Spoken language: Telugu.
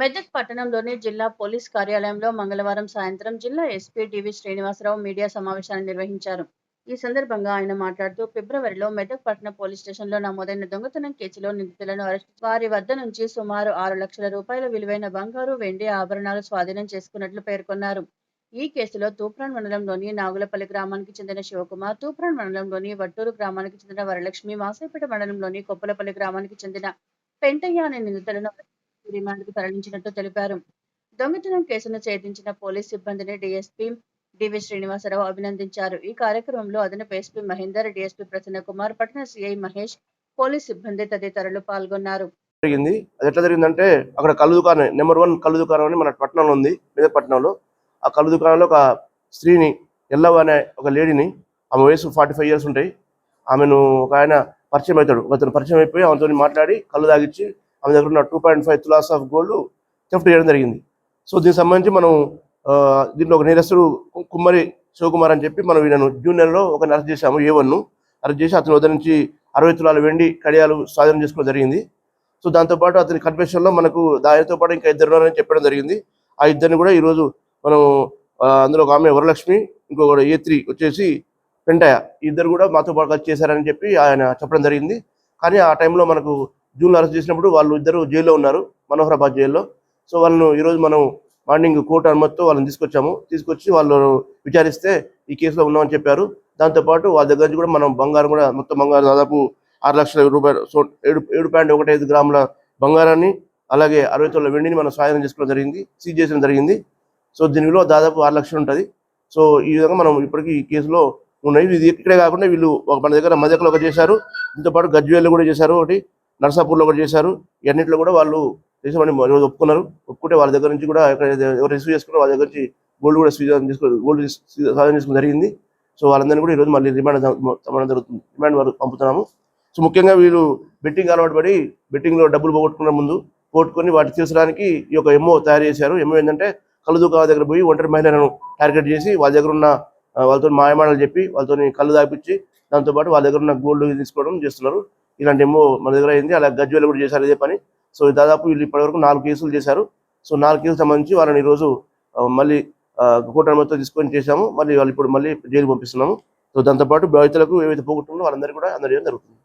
మెదక్ పట్టణంలోని జిల్లా పోలీస్ కార్యాలయంలో మంగళవారం సాయంత్రం జిల్లా ఎస్పీ డివి శ్రీనివాసరావు మీడియా సమావేశాన్ని నిర్వహించారు. ఈ సందర్భంగా ఆయన మాట్లాడుతూ ఫిబ్రవరిలో మెదక్ పట్టణ పోలీస్ స్టేషన్లో నమోదైన దొంగతనం కేసులో నిందితులను అరెస్ట్ వారి వద్ద నుంచి సుమారు ఆరు లక్షల రూపాయల విలువైన బంగారు వెండి ఆభరణాలు స్వాధీనం చేసుకున్నట్లు పేర్కొన్నారు. ఈ కేసులో తూప్రాన్ మండలంలోని నాగులపల్లి గ్రామానికి చెందిన శివకుమార్ తూప్రాన్ మండలంలోని వట్టూరు గ్రామానికి చెందిన వరలక్ష్మి మాసేపేట మండలంలోని కొప్పలపల్లి గ్రామానికి చెందిన పెంటయ్య అనే నిందితులను రిమాండ్కు తరలించినట్టు తెలిపారు. దొంగతనం కేసును ఛేదించిన పోలీస్ సిబ్బందిని డీఎస్పీ డివి శ్రీనివాసరావు అభినందించారు. ఈ కార్యక్రమంలో అదనపు ఎస్పీ మహేందర్ డిఎస్పీ ప్రసన్న కుమార్ పట్టణ సిఐ మహేష్ పోలీస్ సిబ్బంది తదితరులు పాల్గొన్నారు. జరిగింది. అది ఎట్లా జరిగిందంటే అక్కడ కళ్ళు దుకాణం నెంబర్ వన్ కళ్ళు దుకాణం అని మన పట్టణంలో ఉంది మెదక్ పట్టణంలో. ఆ కళ్ళు దుకాణంలో ఒక స్త్రీని ఎల్లవ అనే ఒక లేడీని ఆమె వయసు ఫార్టీ ఫైవ్ ఇయర్స్ ఉంటాయి. ఆమెను ఒక ఆయన పరిచయం అవుతాడు. అతను పరిచయం అయిపోయి ఆమెతో మాట్లాడి కళ్ళు తాగిచ్చి ఆమె దగ్గర ఉన్న two point five tolas of gold theft చేయడం జరిగింది. సో దీనికి సంబంధించి మనం దీంట్లో ఒక నేరస్తుడు కు- కుమ్మరి శివకుమార్ అని చెప్పి మనం ఈయనను జూన్ నెలలో ఒక అరెస్ట్ చేశాము ఏ వన్ను. అరెస్ట్ చేసి అతని వద్ద నుంచి అరవై తులాల వెండి కడియాలు స్వాధీనం చేసుకోవడం జరిగింది. సో దాంతోపాటు అతని కన్ఫెషన్లో మనకు దానితో పాటు ఇంకా ఇద్దరు ఉన్నారని చెప్పడం జరిగింది. ఆ ఇద్దరిని కూడా ఈరోజు మనం అందులో ఒక ఆమె వరలక్ష్మి ఇంకొకటి ఏ త్రీ వచ్చేసి పెంటయ్య. ఈ ఇద్దరు కూడా మాతో పాటు చేశారని చెప్పి ఆయన చెప్పడం జరిగింది. కానీ ఆ టైంలో మనకు జూన్లో అరెస్ట్ చేసినప్పుడు వాళ్ళు ఇద్దరు జైల్లో ఉన్నారు మనోహరాబాద్ జైల్లో. సో వాళ్ళను ఈరోజు మనం మార్నింగ్ కోర్టు అనుమతితో వాళ్ళని తీసుకొచ్చాము. తీసుకొచ్చి వాళ్ళు విచారిస్తే ఈ కేసులో ఉన్నామని చెప్పారు. దాంతోపాటు వాళ్ళ దగ్గర నుంచి కూడా మనం బంగారం కూడా మొత్తం బంగారం దాదాపు ఆరు లక్షల రూపాయలు సో ఏడు ఏడు పాయింట్ ఒకటి ఐదు గ్రాముల బంగారాన్ని అలాగే అరవై తొమ్మిది వెండిని మనం స్వాధీనం చేసుకోవడం జరిగింది సీజ్ చేయడం జరిగింది. సో దీని విలువ దాదాపు ఆరు లక్షలు ఉంటుంది. సో ఈ విధంగా మనం ఇప్పటికీ ఈ కేసులో ఉన్నాయి. ఇది ఇక్కడే కాకుండా వీళ్ళు ఒక మన దగ్గర మధ్యకలు ఒక చేశారు. దీంతోపాటు పాటు కూడా చేశారు ఒకటి. నర్సాపూర్లో ఒకటి చేశారు. ఇవన్నింటిలో కూడా వాళ్ళు చేసామని రోజు ఒప్పుకున్నారు. ఒప్పుకుంటే వాళ్ళ దగ్గర నుంచి కూడా ఎవరు రిసీవ్ చేసుకున్నారో వాళ్ళ దగ్గర నుంచి గోల్డ్ కూడా స్వీకారం చేసుకో గోల్డ్ సాధన చేసుకోవడం జరిగింది. సో వాళ్ళందరినీ కూడా ఈరోజు మళ్ళీ రిమాండ్ తమ్మడం జరుగుతుంది. రిమాండ్ వరకు పంపుతున్నాము. సో ముఖ్యంగా వీళ్ళు బెట్టింగ్ అలవాటు పడి బెట్టింగ్లో డబ్బులు పోగొట్టుకున్న ముందు పోగొట్టుకొని వాటిని తీర్చడానికి ఈ యొక్క ఎమ్మో తయారు చేశారు. ఎమ్మో ఏంటంటే కళ్ళు దుకాణాల దగ్గర పోయి ఒంటరి మహిళలను టార్గెట్ చేసి వాళ్ళ దగ్గర ఉన్న వాళ్ళతో మాయమాటలు చెప్పి వాళ్ళతో కళ్ళు దాపించి దాంతోపాటు వాళ్ళ దగ్గర ఉన్న గోల్డ్ తీసుకోవడం చేస్తున్నారు. ఇలాంటి ఏమో మన దగ్గర అయింది. అలా గజ్వేలు కూడా చేశారు ఇదే పని. సో దాదాపు వీళ్ళు ఇప్పటివరకు నాలుగు కేసులు చేశారు. సో నాలుగు కేసులు సంబంధించి వాళ్ళని ఈరోజు మళ్ళీ కోర్టు అనుమతితో తీసుకొని చేశాము. మళ్ళీ వాళ్ళు ఇప్పుడు మళ్ళీ జైలు పంపిస్తున్నాము. సో దాంతోపాటు బాధితులకు ఏవైతే పోగొట్టుకుందో వాళ్ళందరికీ కూడా అందజేయడం జరుగుతుంది.